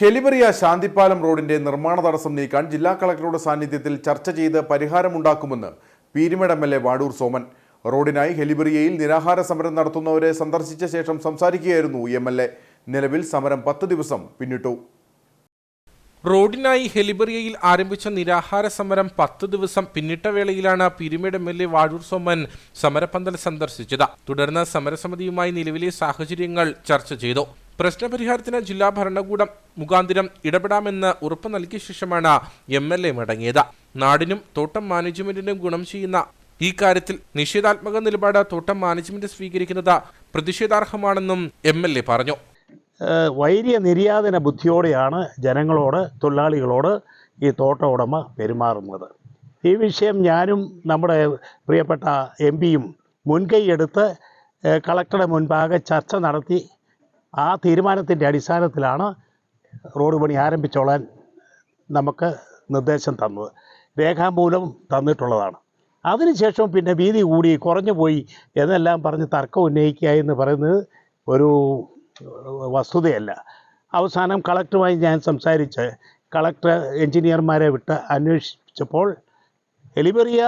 ഹെലിബറിയ ശാന്തിപ്പാലം റോഡിന്റെ നിർമ്മാണ തടസ്സം നീക്കാൻ ജില്ലാ കളക്ടറുടെ സാന്നിധ്യത്തിൽ ചർച്ച ചെയ്ത് പരിഹാരമുണ്ടാക്കുമെന്ന് Peerumade M L A Vazhoor Soman. റോഡിനായി ഹെലിബറിയയിൽ നിരാഹാര സമരം നടത്തുന്നവരെ സന്ദർശിച്ച ശേഷം സംസാരിക്കുകയായിരുന്നു എം എൽ എ. നിലവിൽ സമരം പത്ത് ദിവസം പിന്നിട്ടു. റോഡിനായി ഹെലിബറിയയിൽ ആരംഭിച്ച നിരാഹാര സമരം പത്ത് ദിവസം പിന്നിട്ട വേളയിലാണ് Peerumade M L A Vazhoor Soman സമരപന്തൽ സന്ദർശിച്ചത്. തുടർന്ന് സമരസമിതിയുമായി നിലവിലെ സാഹചര്യങ്ങൾ ചർച്ച ചെയ്തു. പ്രശ്നപരിഹാരത്തിന് ജില്ലാ ഭരണകൂടം മുഖാന്തിരം ഇടപെടാമെന്ന് ഉറപ്പ് നൽകിയ ശേഷമാണ് എം എൽ എ മടങ്ങിയത്. നാടിനും തോട്ടം മാനേജ്മെന്റിനും ഗുണം ചെയ്യുന്ന ഈ കാര്യത്തിൽ നിഷേധാത്മക നിലപാട് തോട്ടം മാനേജ്മെന്റ് സ്വീകരിക്കുന്നത് പ്രതിഷേധാർഹമാണെന്നും എം എൽ എ പറഞ്ഞു. വൈര്യ നിര്യാതന ബുദ്ധിയോടെയാണ് ജനങ്ങളോട് തൊഴിലാളികളോട് ഈ തോട്ട ഉടമ പെരുമാറുന്നത്. ഈ വിഷയം ഞാനും നമ്മുടെ പ്രിയപ്പെട്ട എം പിയും മുൻകൈയെടുത്ത് കളക്ടറുടെ മുൻപാകെ ചർച്ച നടത്തി ആ തീരുമാനത്തിന്റെ അടിസ്ഥാനത്തിലാണ് റോഡ് പണി ആരംഭിച്ചോളാൻ നമുക്ക് നിർദ്ദേശം തന്നത്. രേഖാമൂലം തന്നിട്ടുള്ളതാണ്. അതിനുശേഷം പിന്നെ വീതി കൂടി കുറഞ്ഞു പോയി എന്നെല്ലാം പറഞ്ഞ് തർക്കം ഉന്നയിക്കുക എന്ന് പറയുന്നത് ഒരു വസ്തുതയല്ല. അവസാനം കളക്ടറുമായി ഞാൻ സംസാരിച്ച് കളക്ടർ എഞ്ചിനീയർമാരെ വിട്ട് അന്വേഷിച്ചപ്പോൾ എലിബെറിയ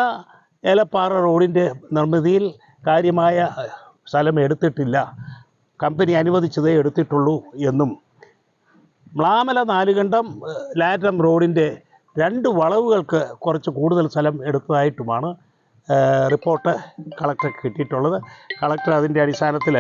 ഏലപ്പാറ റോഡിന്റെ നിർമ്മിതിയിൽ കാര്യമായ സ്ഥലം എടുത്തിട്ടില്ല. കമ്പനി അനുവദിച്ചതേ എടുത്തിട്ടുള്ളൂ എന്നും മ്ലാമല നാലുകണ്ടം ലാറ്റം റോഡിന്റെ രണ്ട് വളവുകൾക്ക് കുറച്ച് കൂടുതൽ സ്ഥലം എടുത്തതായിട്ടുമാണ് റിപ്പോർട്ട് കളക്ടർക്ക് കിട്ടിയിട്ടുള്ളത്. കളക്ടർ അതിന്റെ അടിസ്ഥാനത്തിൽ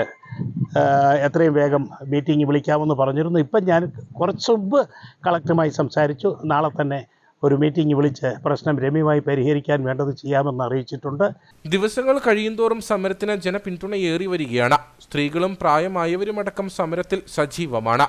എത്രയും വേഗം മീറ്റിംഗ് വിളിക്കാമെന്ന് പറഞ്ഞിരുന്നു. ഇപ്പം ഞാൻ കുറച്ച് മുമ്പ് കളക്ടറുമായി സംസാരിച്ചു. നാളെ തന്നെ ഒരു മീറ്റിംഗ് വിളിച്ച് പ്രശ്നം രമ്യമായി പരിഹരിക്കാൻ വേണ്ടത് ചെയ്യാമെന്ന് അറിയിച്ചിട്ടുണ്ട്. ദിവസങ്ങൾ കഴിയുന്തോറും സമരത്തിന് ജനപിന്തുണയേറി വരികയാണ്. സ്ത്രീകളും പ്രായമായവരുമടക്കം സമരത്തിൽ സജീവമാണ്.